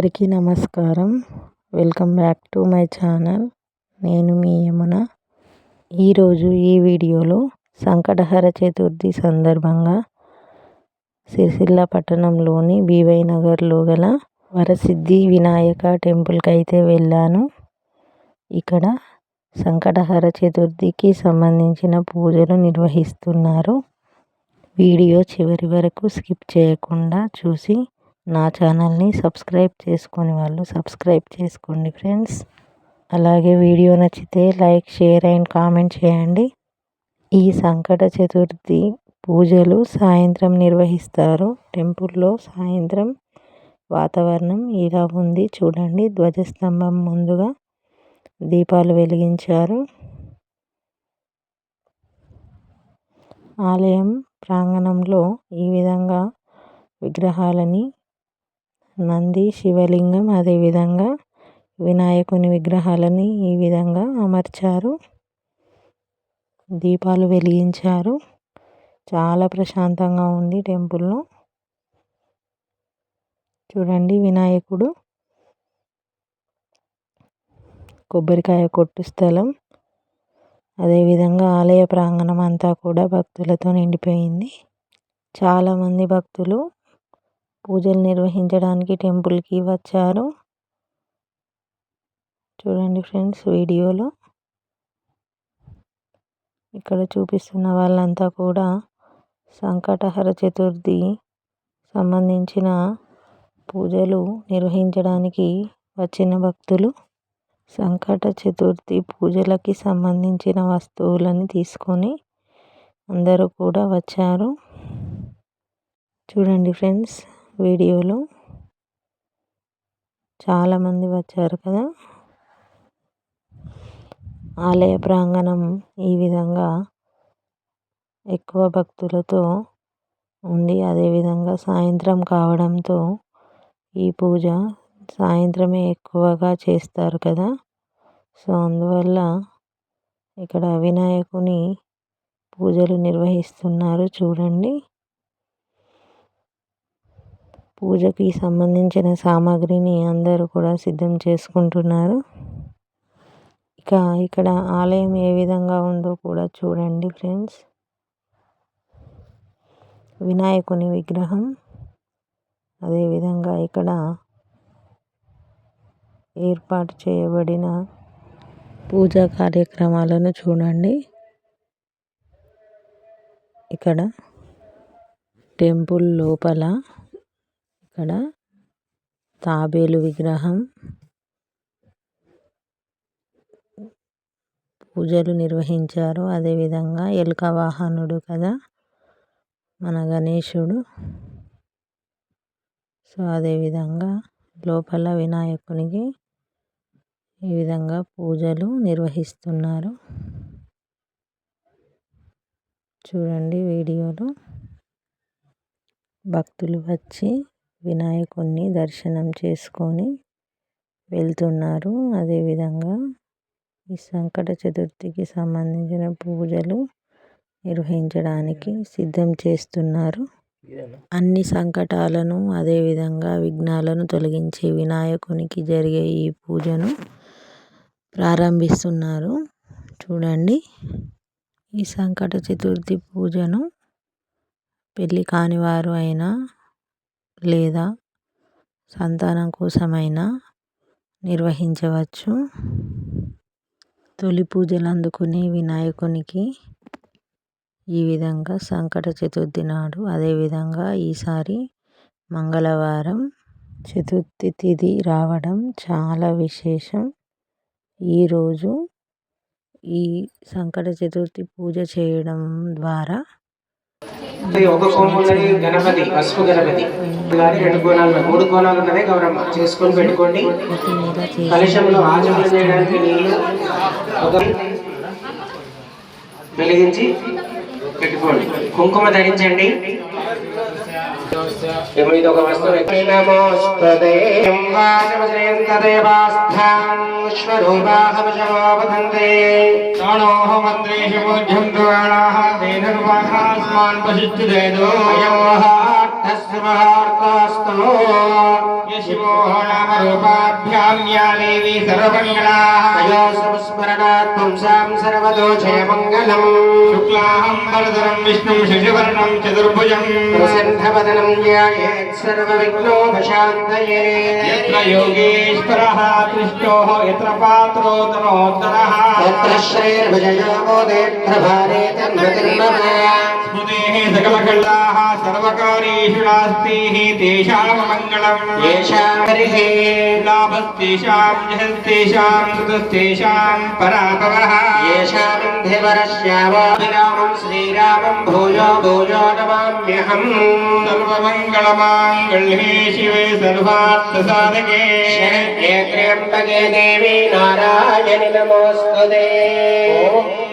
అందరికీ నమస్కారం. Welcome back to my channel. నేను మీ యమున. ఈరోజు ఈ వీడియోలో సంకటహర చతుర్థి సందర్భంగా సిరిసిల్ల పట్టణంలోని బీవై నగర్లో గల వరసిద్ధి వినాయక టెంపుల్కి అయితే వెళ్ళాను. ఇక్కడ సంకటహర చతుర్థికి సంబంధించిన పూజలు నిర్వహిస్తున్నారు. వీడియో చివరి వరకు స్కిప్ చేయకుండా చూసి నా ఛానల్ని సబ్స్క్రైబ్ చేసుకుని వాళ్ళు సబ్స్క్రైబ్ చేసుకోండి ఫ్రెండ్స్. అలాగే వీడియో నచ్చితే లైక్ షేర్ అండ్ కామెంట్ చేయండి. ఈ సంకట చతుర్థి పూజలు సాయంత్రం నిర్వహిస్తారు. టెంపుల్లో సాయంత్రం వాతావరణం ఇలా ఉంది. చూడండి ధ్వజస్తంభం ముందుగా దీపాలు వెలిగించారు. ఆలయం ప్రాంగణంలో ఈ విధంగా విగ్రహాలని నంది శివలింగం అదేవిధంగా వినాయకుని విగ్రహాలని ఈ విధంగా అమర్చారు. దీపాలు వెలిగించారు. చాలా ప్రశాంతంగా ఉంది టెంపుల్లో. చూడండి వినాయకుడు. కొబ్బరికాయ కొట్టు స్థలం. అదేవిధంగా ఆలయ ప్రాంగణం అంతా కూడా భక్తులతో నిండిపోయింది. చాలామంది భక్తులు పూజలు నిర్వహించడానికి టెంపుల్కి వచ్చారు. చూడండి ఫ్రెండ్స్ వీడియోలో. ఇక్కడ చూపిస్తున్న వాళ్ళంతా కూడా సంకటహర చతుర్థి సంబంధించిన పూజలు నిర్వహించడానికి వచ్చిన భక్తులు సంకట చతుర్థి పూజలకి సంబంధించిన వస్తువులని తీసుకొని అందరూ కూడా వచ్చారు. చూడండి ఫ్రెండ్స్. వీడియోలో చాలామంది వచ్చారు కదా. ఆలయ ప్రాంగణం ఈ విధంగా ఎక్కువ భక్తులతో ఉంది. అదేవిధంగా సాయంత్రం కావడంతో ఈ పూజ సాయంత్రమే ఎక్కువగా చేస్తారు కదా. సో అందువల్ల ఇక్కడ వినాయకుని పూజలు నిర్వహిస్తున్నారు. చూడండి. పూజకి సంబంధించిన సామాగ్రిని అందరూ కూడా సిద్ధం చేసుకుంటున్నారు. ఇక ఇక్కడ ఆలయం ఏ విధంగా ఉందో కూడా చూడండి ఫ్రెండ్స్. వినాయకుని విగ్రహం. అదేవిధంగా ఇక్కడ ఏర్పాటు చేయబడిన పూజా కార్యక్రమాలను చూడండి. ఇక్కడ టెంపుల్ లోపల ఇక్కడ తాబేలు విగ్రహం పూజలు నిర్వహించారు. అదేవిధంగా ఎలుక వాహనుడు కదా మన గణేశుడు. సో అదేవిధంగా లోపల వినాయకునికి ఈ విధంగా పూజలు నిర్వహిస్తున్నారు. చూడండి వీడియోలో భక్తులు వచ్చి వినాయకుణ్ణి దర్శనం చేసుకొని వెళ్తున్నారు. అదేవిధంగా ఈ సంకట చతుర్థికి సంబంధించిన పూజలు నిర్వహించడానికి సిద్ధం చేస్తున్నారు. అన్ని సంకటాలను అదేవిధంగా విఘ్నాలను తొలగించే వినాయకునికి జరిగే ఈ పూజను ప్రారంభిస్తున్నారు. చూడండి ఈ సంకట చతుర్థి పూజను పెళ్ళి కానివారు అయినా లేదా సంతానం కోసమైనా నిర్వహించవచ్చు. తొలి పూజలు అందుకునే వినాయకునికి ఈ విధంగా సంకట చతుర్థి నాడు అదేవిధంగా ఈసారి మంగళవారం చతుర్థి తిథి రావడం చాలా విశేషం. ఈరోజు ఈ సంకట చతుర్థి పూజ చేయడం ద్వారా ఒక కోణంలోని గణపతి పసుపు గణపతి. గారి రెండు కోణాలు మూడు కోణాలు ఉన్నదే గౌరమ్మ. చేసుకొని పెట్టుకోండి. కలుషంలో ఆచరణ చేయడానికి నీళ్ళు ఒక వెలిగించి పెట్టుకోండి. కుంకుమ ధరించండి. ఇమిదొక వస్తువు నమోస్తదే శ్వరూపాహవశమోపదంతే ప్రాణోహ మంత్రే మోఢ్యం ద్వారాహ తేన స్మాన్ పశిత్యుదేదో महार्थस्य महार्थास्तु शिवो नाम रूपाभ्यां या देवी सर्वमङ्गलाः तयो संस्मरणात् पुंसां सर्वतो जयमङ्गलम् शुक्लाहं वरदरं विष्णुं शशिवर्णं चतुर्भुजं प्रसन्नवदनं ध्यायेत् सर्वविघ्नोपशान्तये यत्र योगेश्वरः कृष्णोः यत्र पात्रो तमोत्तरः तत्र श्रेर्भुजयो मोदेत्र भारे तन्मतिर्मम स्मृतेः सकलकलाः तेषु नास्तिः तेषाममङ्गलम् येषां हरिः। लाभस्तेषाम् यशस्तेषाम् कृतस्तेषाम् परापवः येषामिन्धिवरश्यावाभिरामम् श्रीरामम् भूयो भूयो नमाम्यहम्। सर्वमङ्गलमाङ्गल्ये शिवे सर्वार्थसाधके। शरण्ये देवी नारायणि नमोऽस्तु ते। ॐ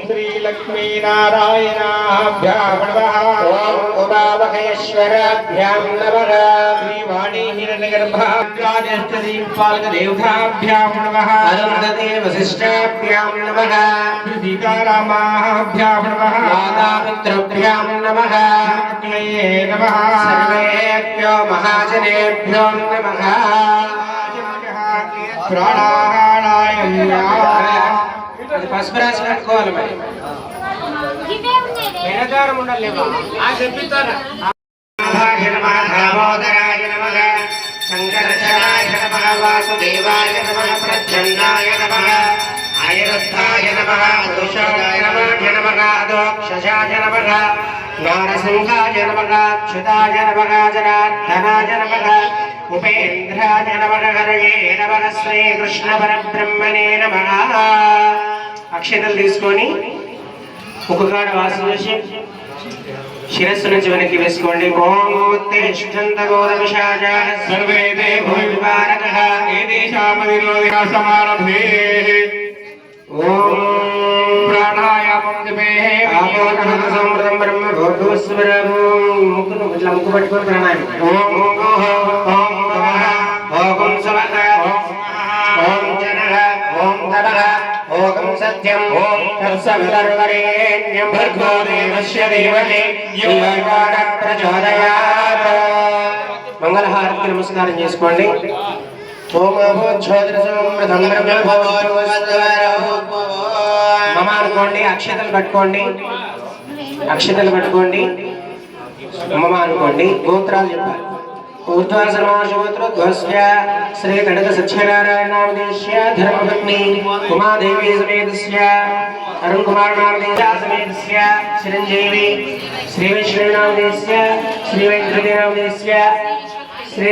श्रीलक्ष्मीनारायणाभ्यामण శ్రీమహాకాళేశ్వరాభ్యాం నమః శ్రీవాణీ హిరణ్యగర్భాగ్రాజేష్టదీపాల్కదేవతాభ్యాం నమః. అనంతదే వశిష్టాభ్యాం నమః. సీతారామాభ్యాం నమః. మాతాపితృభ్యాం నమః. అగ్నయే నమః. సర్వేభ్యో మహాజనేభ్యో నమః. ప్రాణాయ పసుపు రాసి పెట్టుకోవాలి ఉండాలి ఆ చెప్పిస్తారా? దామోదరాయ నమః శంకరచరాయ నమః వాసుదేవాయ నమః ప్రచ్ఛన్నాయ నమః అనిరుద్ధాయ నమః పురుషాయ నమః నమః అదోక్షజాయ నమః నారసింహాయ నమః అచ్యుతాయ నమః జనార్దనాయ నమః ఉపేంద్రాయ నమః హరయే నమః శ్రీకృష్ణ పరబ్రహ్మణే నమః అక్షతలు తీసుకొని ముఖకాడ వాసు చేసి శిరస్సు నుంచి వెనక్కి వేసుకోండి. ఓం గోత్రేష్ఠంత గోరవిషాజ సర్వే దేవో వివారక ఏదేశామదిరోధిక సమారభే ఓం ప్రాణాయామం జపే. ఆపోకహత సంవృతం బ్రహ్మ భోగోస్వరము ముక్కును ఇట్లా ముక్కు పట్టుకొని ప్రాణాయామం. ఓం సత్యం ఓం తత్సవితర్వరేణ్యం భర్గో దేవస్య ధీమహి ప్రచోదయాత్ మంగళహారతి నమస్కారం చేసుకోండి। మమ అనుకోండి అక్షతలు పట్టుకోండి. అక్షతలు పట్టుకోండి. మమ అనుకోండి గోత్రాలు చెప్పాలి. ఊర్ధ్వాసమాశోత్రధ్వస్య శ్రీ కనక సత్యనారాయణామదేశ్య ధర్మపత్ని ఉమాదేవి సమేతస్య అరుణ్ కుమార్ నామదేశ సమేతస్య చిరంజీవి శ్రీ విష్ణునామదేశ్య శ్రీ వెంకటేశ్వర నామదేశ్య శ్రీ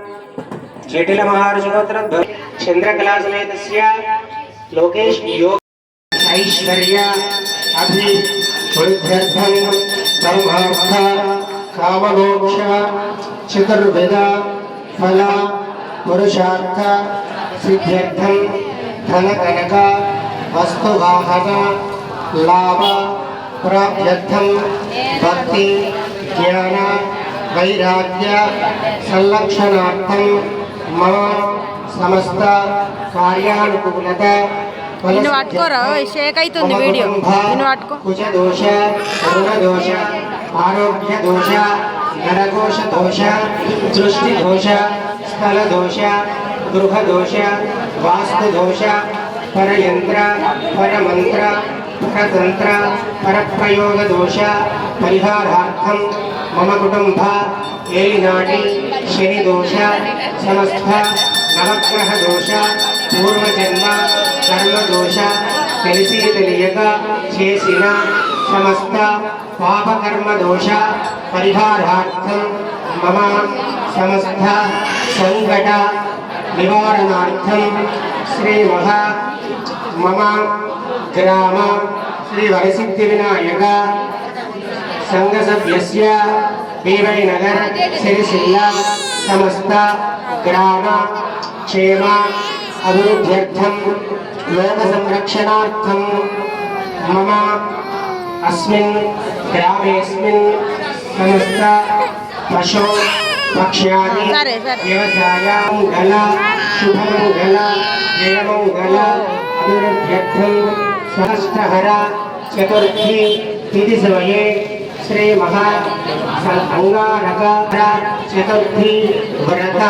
జటిల మహారుషగోత్రోద్భవ చంద్రకళాసమేతస్య లోకేష్ యోగ ఐశ్వర్య అభి వృద్ధ్యర్థం బ్రహ్మార్థ కామమోక్ష చతుర్వేద ఫల పురుషార్థ సిద్ధ్యర్థం ధన కనక వస్తువాహన లాభ ప్రాప్త్యర్థం భక్తి జ్ఞాన వైరాగ్య సంరక్షణార్థం మమ సమస్త కార్యానుకూలత నిన్ను పట్టుకోరా షేక్ అవుతుంది వీడియో. నిన్ను పట్టుకో. కుచ దోష రుణ దోష ఆరోగ్య దోష నరకోశ దోష దృష్టి దోష స్థల దోష గృహ దోష వాస్తు దోష పరయంత్ర పరమంత్ర పరతంత్ర పరప్రయోగ దోష పరిహారార్థం మమ కుటుంబ ఏలినాటి శని దోష సమస్త నవగ్రహ దోష పూర్వజన్మ కర్మ దోష తెలిసి తెలియక చేసిన సమస్త పాపకర్మ దోష పరిహారార్థం మమ సమస్త సంకట నివారణార్థం శ్రీ మహా మమ గ్రామ శ్రీ వరసిద్ధి వినాయక संघ सभ्य पीवै नगर सिरसिल्ला समस्त ग्राम क्षेम अभिवृद्ध्यर्थं लोक संरक्षणार्थम मम अस्मिन् ग्रामेऽस्मिन् समस्त शुभ मंगल जय मंगल जयमङ्गल समस्त सहस्रहर चतुर्थी तिथि समय శ్రీ మహా అంగారక చతుర్థి వ్రత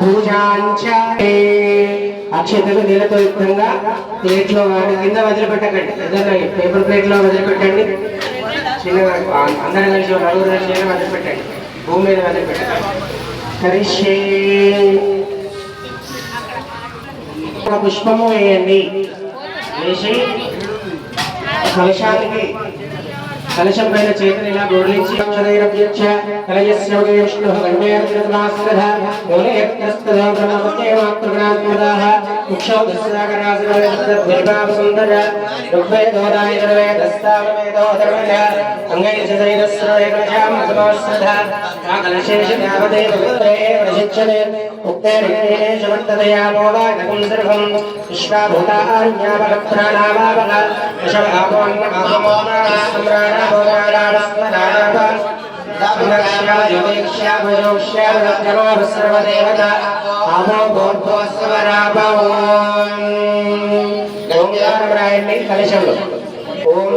పూజాంచ అక్షతలు నీళ్ళతో యుక్తంగా ప్లేట్లో కింద వదిలిపెట్టకండి. ఏదైనా పేపర్ ప్లేట్లో వదిలిపెట్టండి. చిన్నగా అందరం కలిసి ఒక నలుగురు కలిసి వదిలిపెట్టండి. భూమి మీద వదిలిపెట్టండి. కరిషే పుష్పము వేయండి. వేసి కలశానికి కలశం పైన చేతులు ఇలా గోర్లించి అక్షరైరభ్యక్ష कलयश्रवकेष्णुः कण्डेर्जन्मास्करः मूलयत्रस्तदोगणपत्येवाक्रगणात्मदाः मुक्षौदस्याकरासुरवेदद्विर्भावसुन्दर ऋग्वेदोदायिर्वेदस्ताववेदोधर्मज अङ्गैशदैरस्रवेगणयामसमाश्रधा काकलशेषयावदे पवित्रे प्रशिक्षणे उक्ते वर्ततया मोदागतं सर्वं विश्वाभूतान्यावलप्राणावावः यशवापोन्नमापमोनाः सम्राणाभोगाराणस्मराणाः పవిత్రే ప్రశిక్షణే ఉక్తేర్యేష కలశంలో ఓం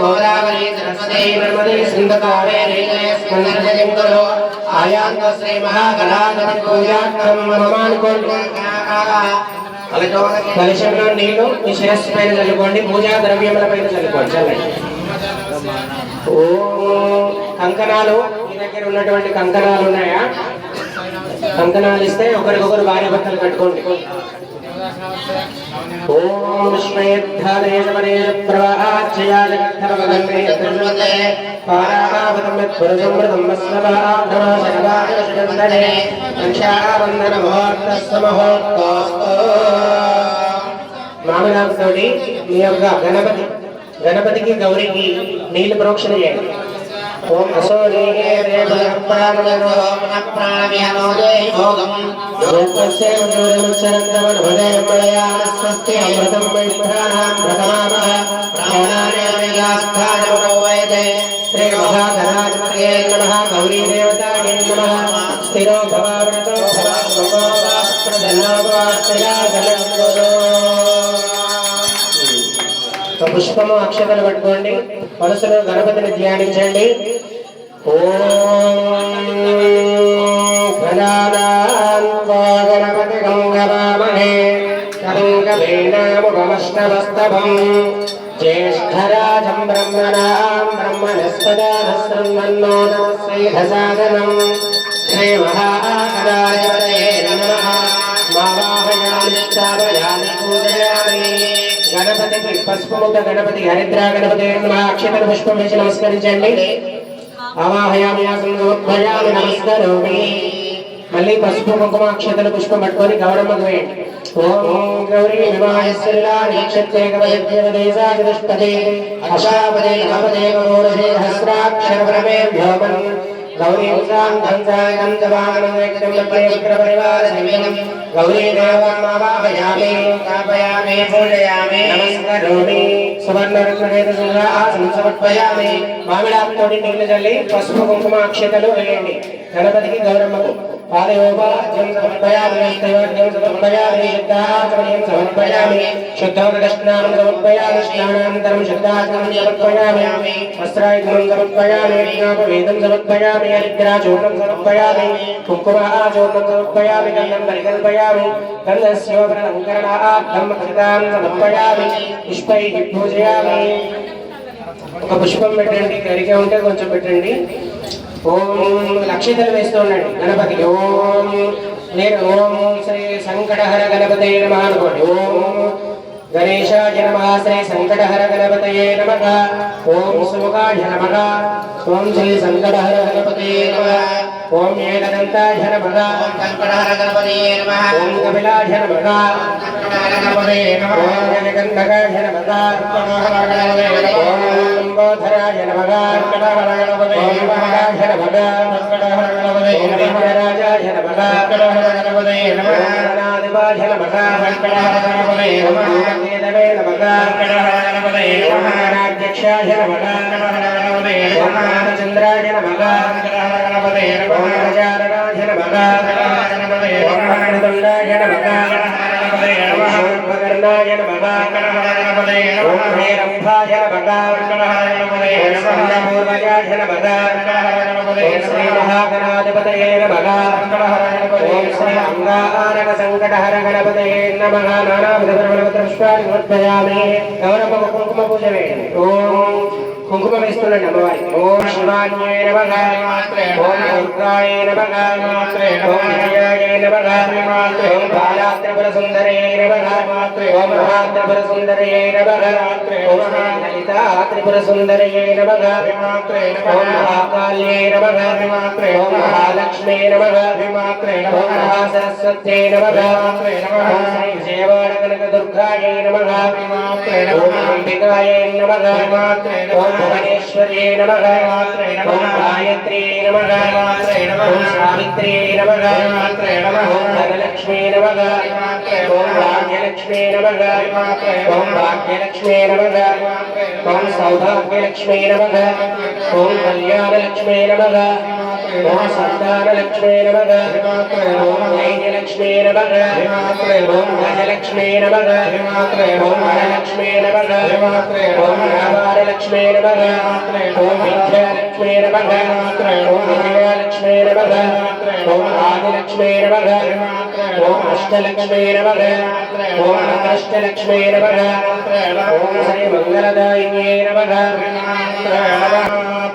గోదావరి సరస్వతి నర్మదే సింధకారే ఆయాంత శ్రీ మహాగణాధర పూజార్థం కలశంలో నీళ్ళు మీ శిరస్సు పైన చల్లుకోండి పూజా ద్రవ్యముల పైన చల్లుకోండి చల్లండి. ఓ కంకణాలు మీ దగ్గర ఉన్నటువంటి కంకణాలు ఉన్నాయా? కంకణాలు ఇస్తే ఒకరికొకరు భార్య భర్తలు కట్టుకోండి. ఓం విష్ణేధ్యాదేశమనే ప్రవాహాచ్చయా పారావతం యత్పురుషమృతం వస్నవాధమాశనవాదశకందనే మీ యొక్క గణపతి గణపతికి గౌరికి నీళ్ళు ప్రోక్షణ చేయండి ఓం అసోనీగే అమృతం వైష్ణానాం ప్రథమామః ప్రాణానే శ్రీ మహాధనాధిపతయే నమః గౌరీ దేవతాయే నమః స్థిరో భవ పుష్పము అక్షతలు పట్టుకోండి. మనసులో గణపతిని ధ్యానించండి. గణపతి గంగవామహే కవింగవేనాముపమష్టవస్తభం జ్యేష్ఠరాజం బ్రహ్మణాం బ్రహ్మణస్పదానస్రన్నో శ్రీధసాదనం శ్రీ మహాగణాధిపతయే గణపతికి పసుపుముఖ గణపతి హరిద్ర గణపతి అక్షతర పుష్పం వేసి నమస్కరించండి. అవాహయామి సమర్పయామి మళ్ళీ పసుపు కుంకుమ అక్షతల పుష్పం పట్టుకొని గౌరమ్మకు వేయండి ఓం గౌరీ అశాపదే భ్యోమన్ గౌరీ ధంసాయ దంతవాహనం వ్యక్తం విక్ర పరివార సమేతం గౌరీ దేవమావాహయామి ఆసనం సమర్పయామి మామిడాకుతోటి నీళ్ళు చల్లి పసుపు కుంకుమ అక్షతలు వేయండి గణపతికి గౌరమ్మకు పాదయోపాద్యం సమర్పయామి హస్తయోగ్యం సమర్పయామి శుద్ధాచమనీయం సమర్పయామి శుద్ధోదకస్నానం సమర్పయామి స్నానానంతరం శుద్ధాచమనం సమర్పయామి వస్త్రాయుధం సమర్పయామి జ్ఞాపవేదం సమర్పయామి హరిద్రాచూర్ణం సమర్పయామి కుంకుమాచూర్ణం సమర్పయామి గంధం పరికల్పయామి గంధస్యోపరంకరణార్థం కృతాం సమర్పయామి పుష్పై పూజయామి ఒక పుష్పం పెట్టండి కరిగే ఉంటే కొంచెం పెట్టండి. ఓం లక్షితలు వేస్తూ ఉండండి గణపతి. ఓం మీరు ఓం శ్రీ సంకటహర గణపతే నమ అనుకోండి. ఓం గణేశాయ నమ శ్రీ సంకటహర గణపతయే నమ. ఓం సుముఖాయ నమ. ఓం శ్రీ సంకటహర గణపతే నమ. ఓం ఏకదంతాయ నమ. ఓం సంకటహర గణపతియే నమః. ఓం కపిలాయ నమ. సంకటహర గణపతియే నమః. ఓం సంకటహర గణపతియే నమః. ఓం లంబోధరాయ నమ సంకటహర గణపతియే ఓం నమః మహారాజ సర్వకర్ణాయ నమ సంకటహర గణపతియే ఓం నమః హేరంభాయ నమ నమః ఓం శ్రీ మహాగణాధిపతయే నమః సంకటహర ఓం శ్రీ అంగారక సంకటహర గణపతయే నమః నానావిధ పరమపత్ర పుష్పాన్ని సమర్పయామి గౌరవ కుంకుమ పూజ వేయండి ఓం కుంకుమ వేస్తున్నాండి అమ్మవారి ఓం శివాన్యే నమః ఓం దుర్గాయ నమః ఓం విజయాయ నమః ఓం బాలాత్రిపుర సుందరే నమః ఓం మహాత్రిపుర సుందరే నమః ఓం లలితా సుందరే నమః ఓం మహాకాళ్యే నమః ఓం మహాలక్ష్మే నమః ఓం మహాసరస్వత్యై నమః ఓం శ్రీ విజయవాడ కనక దుర్గాయై నమః ఓం నమః ఓం భువనేశ్వర్యై నమః. ఓం గాయత్రీ నమః. ఓం సావిత్రీ నమః. ఓం ధనలక్ష్మీ నమః. ఓం భాగ్యలక్ష్మీ నమః. ఓం భాగ్యలక్ష్మీ నమః. ఓం సౌభాగ్యలక్ష్మీ నమః. ఓం కళ్యాణలక్ష్మీ నమః. ఓం సంతానలక్ష్మీ నమః ఓం ధైర్యలక్ష్మీ నమః ఓం గజలక్ష్మీ నమః ఓం వరలక్ష్మీ నమః ఓం వ్యాపారలక్ష్మీ నమః ఓం విద్యాలక్ష్మీ నమః ఓం విజయలక్ష్మీ నమః ఓం ఆదిలక్ష్మీ నమః ఓం అష్టలక్ష్మీ నమః ఓం అష్టలక్ష్మీ నమః ఓం శ్రీ మంగళదాయిన్యే నమ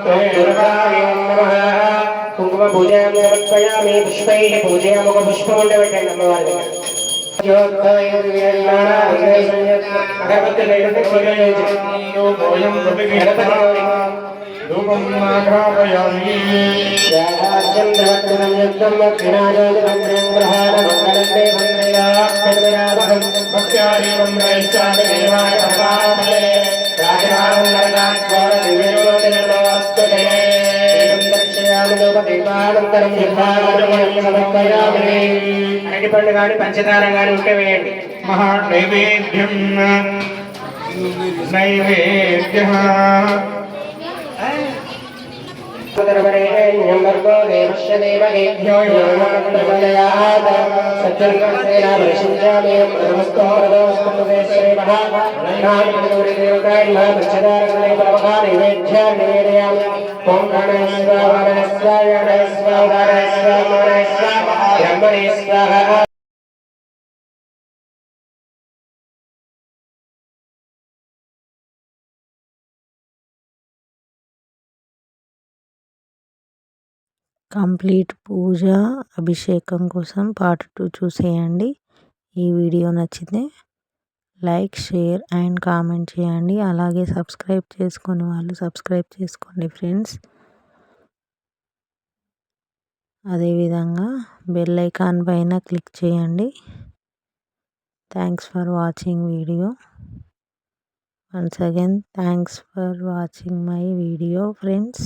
ఓం దుర్గాయ కుంకుమ పూజాం సమర్పయామి పుష్పైః ఒక పుష్పం ఉంటే పెట్టండి అమ్మవారి దగ్గర అరటి పండు కానీ పంచదార కానీ ఉంటే వేయండి. మహానైవేద్యం నైవేద్య. ర్గో దేవస్య దేవగేభ్యో యోమాత్రమలయాత్ సత్యంగం సేనాపరిశించామేయం నమస్తో రదోస్తముదేశ్వరే మహానామదేవతాయ మహాపక్షదారగణే పరమహా నైవేద్యా కంప్లీట్ పూజ అభిషేకం కోసం పార్ట్ టూ చూసేయండి. ఈ వీడియో నచ్చితే లైక్ షేర్ అండ్ కామెంట్ చేయండి. అలాగే సబ్స్క్రైబ్ చేసుకుని వాళ్ళు సబ్స్క్రైబ్ చేసుకోండి ఫ్రెండ్స్. అదేవిధంగా బెల్ ఐకాన్ పైన క్లిక్ చేయండి. Thanks for watching video. Once again thanks for watching my video friends.